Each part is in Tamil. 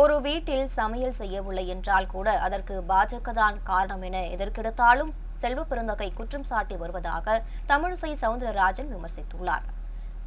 ஒரு வீட்டில் சமையல் செய்யவில்லை என்றால் கூட அதற்கு பாஜக தான் காரணம் என எதற்கெடுத்தாலும் செல்வ பெருந்தகை குற்றம் சாட்டி வருவதாக தமிழிசை சவுந்தரராஜன் விமர்சித்துள்ளார்.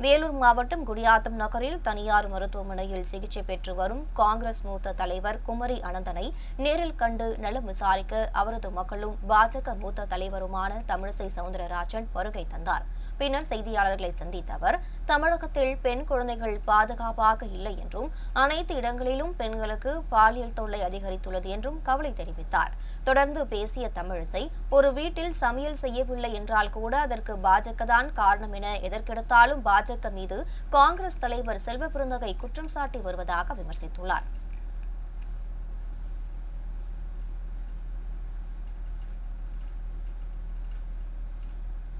வேலூர் மாவட்டம் குடியாத்தம் நகரில் தனியார் மருத்துவமனையில் சிகிச்சை பெற்று வரும் காங்கிரஸ் மூத்த தலைவர் குமரி அனந்தனை நேரில் கண்டு நலம் விசாரிக்க அவரது மகளும் பாஜக மூத்த தலைவருமான தமிழிசை சவுந்தரராஜன் வருகை தந்தார். பின்னர் செய்தியாளர்களை சந்தித்த அவர் தமிழகத்தில் பெண் குழந்தைகள் பாதுகாப்பாக இல்லை என்றும் அனைத்து இடங்களிலும் பெண்களுக்கு பாலியல் தொல்லை அதிகரித்துள்ளது என்றும் கவலை தெரிவித்தார். தொடர்ந்து பேசிய தமிழிசை ஒரு வீட்டில் சமையல் செய்யவில்லை என்றால் கூட அதற்கு பாஜக தான் காரணம் என எதற்கெடுத்தாலும் பாஜக மீது காங்கிரஸ் தலைவர் செல்வ குற்றம் சாட்டி வருவதாக விமர்சித்துள்ளார்.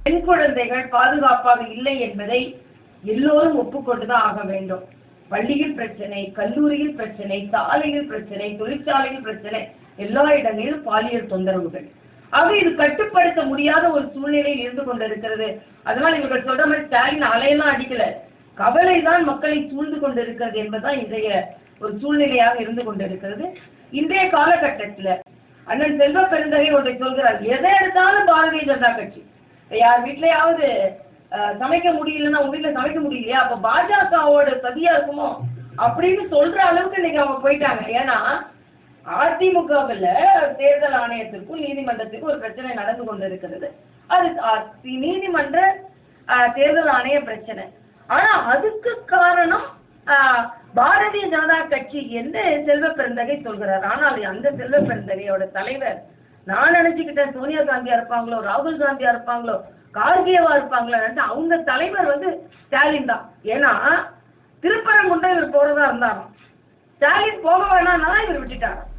பெண் குழந்தைகள் பாதுகாப்பாக இல்லை என்பதை எல்லோரும் ஒப்புக்கொண்டுதான் ஆக வேண்டும். பள்ளியில் பிரச்சனை கல்லூரியில் பிரச்சனை சாலையில் பிரச்சனை தொழிற்சாலையில் பிரச்சனை எல்லா இடங்களிலும் பாலியல் தொந்தரவுகள். ஆக இது கட்டுப்படுத்த முடியாத ஒரு சூழ்நிலையில் இருந்து கொண்டிருக்கிறது. அதனால இவர்கள் சொல்ற மாதிரி ஸ்டாலின் அலையெல்லாம் அடிக்கல. கவலை தான் மக்களை சூழ்ந்து கொண்டிருக்கிறது என்பதுதான் இன்றைய ஒரு சூழ்நிலையாக இருந்து கொண்டிருக்கிறது. இன்றைய காலகட்டத்துல அண்ணன் செல்வ பெருந்தகை ஒன்றை சொல்கிறார் எதை எடுத்தாலும் பாரதிய ஜனதா கட்சி. யார் வீட்லயாவது சமைக்க முடியலன்னா உங்க வீட்டுல சமைக்க முடியலையா? அப்ப பாஜகவோட சதியா இருக்குமோ? அப்படின்னு சொல்ற அளவுக்கு இன்னைக்கு அவங்க போயிட்டாங்க. ஏன்னா அதிமுகவுல தேர்தல் ஆணையத்திற்கும் நீதிமன்றத்திற்கும் ஒரு பிரச்சனை நடந்து கொண்டிருக்கிறது. அது நீதிமன்ற தேர்தல் ஆணைய பிரச்சனை. ஆனா அதுக்கு காரணம் பாரதிய ஜனதா கட்சி என்று செல்வ பெருந்தகை சொல்கிறார். ஆனால் அந்த செல்வ பெருந்தகையோட தலைவர் நான் நினைச்சுக்கிட்டேன் சோனியா காந்தியா இருப்பாங்களோ ராகுல் காந்தியா இருப்பாங்களோ கார்கேவா இருப்பாங்களோ அவங்க தலைவர் வந்து ஸ்டாலின் தான். ஏன்னா திருப்பரங்குன்றம் இவர் போறதா இருந்தாராம் ஸ்டாலின் போக வேணாம்னா இவர் விட்டுட்டாராம்.